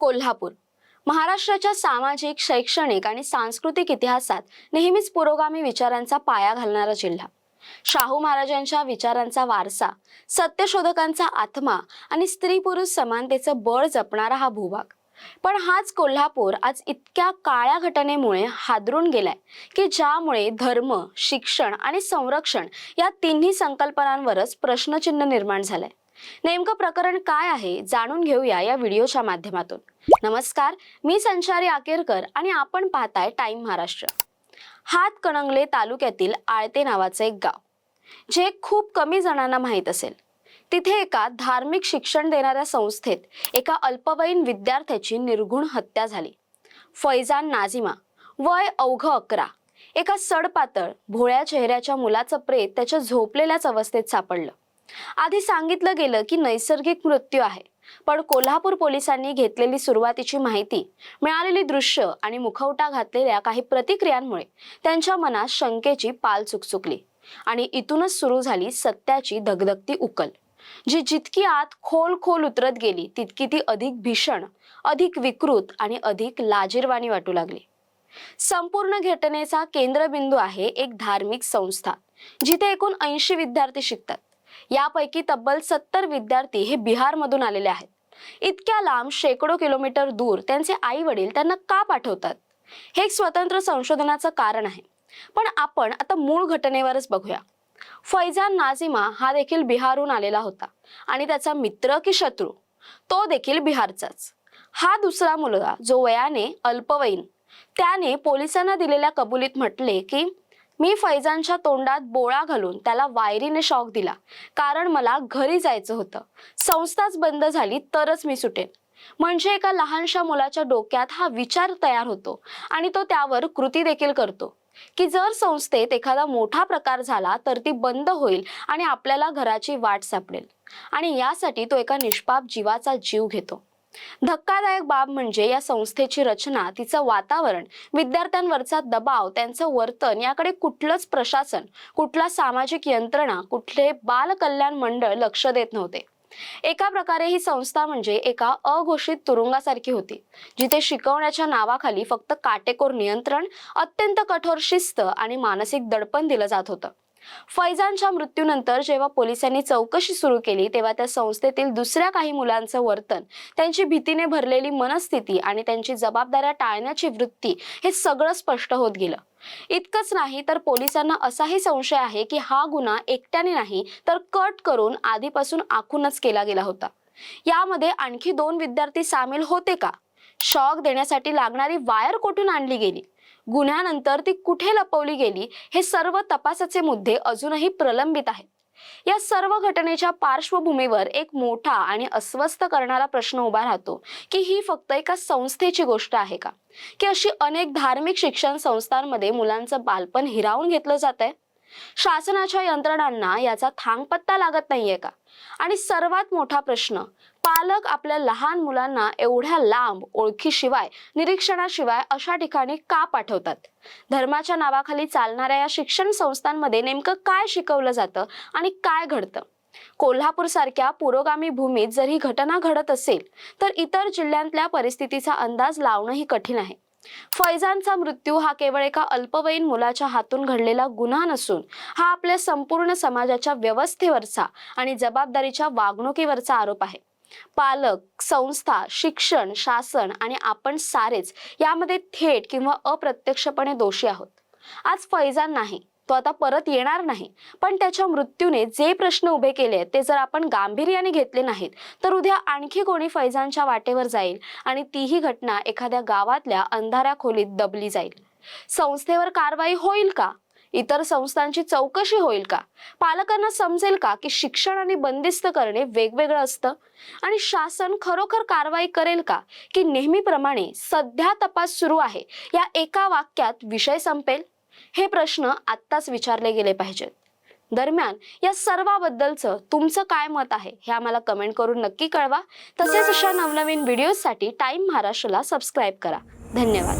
कोल्हापूर. महाराष्ट्राच्या सामाजिक शैक्षणिक आणि सांस्कृतिक इतिहासात नेहमीच पुरोगामी विचारांचा पाया घालणारा जिल्हा. शाहू महाराजांच्या विचारांचा वारसा सत्यशोधकांचा आत्मा आणि स्त्री पुरुष समानतेचं बळ जपणारा हा भूभाग. पण हाच कोल्हापूर आज इतक्या काळ्या घटनेमुळे हादरून गेलाय की ज्यामुळे धर्म शिक्षण आणि संरक्षण या तिन्ही संकल्पनांवरच प्रश्नचिन्ह निर्माण झालंय. नेमकं प्रकरण काय आहे जाणून घेऊया या व्हिडिओच्या माध्यमातून. नमस्कार मी संचारी आकेरकर आणि आपण पाहताय टाइम महाराष्ट्र. हातकणंगले तालुक्यातील आळते नावाचं एक गाव जे खूप कमी जणांना माहीत असेल. तिथे एका धार्मिक शिक्षण देणाऱ्या संस्थेत एका अल्पवयीन विद्यार्थ्याची निर्घुण हत्या झाली. फैजान नाझिमा वय अवघ अकरा एका सडपातळ भोळ्या चेहऱ्याच्या मुलाचं प्रेत त्याच्या झोपलेल्याच अवस्थेत सापडलं. आधी सांगितलं गेलं की नैसर्गिक मृत्यू आहे. पण कोल्हापूर पोलिसांनी घेतलेली सुरुवातीची माहिती मिळालेली दृश्य आणि मुखवटा घातलेल्या काही प्रतिक्रियांमुळे त्यांच्या मनात शंकेची पाल चुकचुकली आणि इथूनच सुरू झाली सत्याची धगधगती उकल. जी जितकी आत खोल खोल उतरत गेली तितकी ती अधिक भीषण अधिक विकृत आणि अधिक लाजीरवाणी वाटू लागली. संपूर्ण घटनेचा केंद्रबिंदू आहे एक धार्मिक संस्था जिथे एकूण ऐंशी विद्यार्थी शिकतात. यापैकी तब्बल सत्तर विद्यार्थी हे बिहारमधून आलेले आहेत. इतक्या लांब शेकडो किलोमीटर दूर त्यांचे आई वडील त्यांना का पाठवतात? हे एक स्वतंत्र संशोधनाचं कारण आहे. पण आपण आता मूळ घटनेवरच बघूया. फैजान नाझिमा हा देखील बिहारहून आलेला होता आणि त्याचा मित्र की शत्रू तो देखील बिहारचाच. हा दुसरा मुलगा जो वयाने अल्पवयीन त्याने पोलिसांना दिलेल्या कबुलीत म्हटले की मी फैजानच्या तोंडात बोळा घालून त्याला वायरीने शॉक दिला. कारण मला घरी जायचं होतं. संस्थाच बंद झाली तरच मी सुटेन. म्हणजे एका लहानशा मुलाच्या डोक्यात हा विचार तयार होतो आणि तो त्यावर कृती देखील करतो. की जर संस्थेत एखादा मोठा प्रकार झाला तर ती बंद होईल आणि आपल्याला घराची वाट सापडेल. आणि यासाठी तो एका निष्पाप जीवाचा जीव घेतो. धक्कादायक बाब म्हणजे या संस्थेची रचना तिचं वातावरण विद्यार्थ्यांवरचा दबाव त्यांचं वर्तन याकडे कुठलंच प्रशासन कुठला सामाजिक यंत्रणा कुठले बालकल्याण मंडळ लक्ष देत नव्हते. एका प्रकारे ही संस्था म्हणजे एका अघोषित तुरुंगासारखी होती जिथे शिकवण्याच्या नावाखाली फक्त काटेकोर नियंत्रण अत्यंत कठोर शिस्त आणि मानसिक दडपण दिलं जात होतं. फैजानच्या मृत्यूनंतर जेव्हा पोलिसांनी चौकशी सुरू केली तेव्हा त्या संस्थेतील दुसऱ्या काही मुलांचं वर्तन त्यांची भीतीने भरलेली मनस्थिती आणि त्यांची जबाबदाऱ्या टाळण्याची वृत्ती हे सगळं स्पष्ट होत गेलं. इतकंच नाही तर पोलिसांना असाही संशय आहे की हा गुन्हा एकट्याने नाही तर कट करून आधीपासून आखूनच केला गेला होता. यामध्ये आणखी दोन विद्यार्थी सामील होते का? शॉक देण्यासाठी लागणारी वायर कुठून आणली गेली? गुन्ह्यानंतर ती कुठे लपवली गेली हे सर्व तपासाचे मुद्दे अजूनही प्रलंबित आहेत. या सर्व घटनेच्या पार्श्वभूमीवर एक मोठा आणि अस्वस्थ करणारा प्रश्न उभा राहतो की ही फक्त एका संस्थेची गोष्ट आहे का? की अशी अनेक धार्मिक शिक्षण संस्थांमध्ये मुलांचं बालपण हिरावून घेतलं जात आहे शासनाच्या यंत्रणांना याचा थांगपत्ता लागत नाहीये का? आणि सर्वात मोठा प्रश्न पालक आपल्या लहान मुलांना एवढ्या लांब ओळखीशिवाय निरीक्षणाशिवाय अशा ठिकाणी का पाठवतात? धर्माच्या नावाखाली चालणाऱ्या या शिक्षण संस्थांमध्ये नेमकं काय शिकवलं जातं आणि काय घडतं? कोल्हापूर सारख्या पुरोगामी भूमीत जर ही घटना घडत असेल तर इतर जिल्ह्यांतल्या परिस्थितीचा अंदाज लावणंही कठीण आहे. फैजानचा मृत्यू हा केवळ एका अल्पवयीन मुलाच्या हातून घडलेला गुन्हा नसून हा आपल्या संपूर्ण समाजाच्या व्यवस्थेवरचा आणि जबाबदारीच्या वागणुकीवरचा आरोप आहे. पालक संस्था शिक्षण शासन आणि आपण सारेच यामध्ये थेट किंवा अप्रत्यक्षपणे दोषी आहोत. आज फैजान नाही तो आता परत येणार नाही पण त्याच्या मृत्यूने जे प्रश्न उभे केले ते जर आपण गांभीर्याने घेतले नाहीत तर उद्या आणखी कोणी फैजानच्या वाटेवर जाईल आणि तीही घटना एखाद्या गावातल्या अंधाऱ्या खोलीत दबली जाईल. संस्थेवर कारवाई होईल का? इतर संस्थांची चौकशी होईल का? पालकांना समजेल का की शिक्षण आणि बंदिस्त करणे वेगवेगळं असतं? आणि शासन खरोखर कारवाई करेल का की नेहमीप्रमाणे सध्या तपास सुरू आहे? या एका वाक्यात विषय संपेल? हे प्रश्न आत्ताच विचारले गेले पाहिजेत. दरम्यान या सर्वाबद्दलचं तुमचं काय मत आहे हे आम्हाला कमेंट करून नक्की कळवा. तसेच अशा नवनवीन व्हिडिओजसाठी टाइम महाराष्ट्राला सबस्क्राईब करा. धन्यवाद.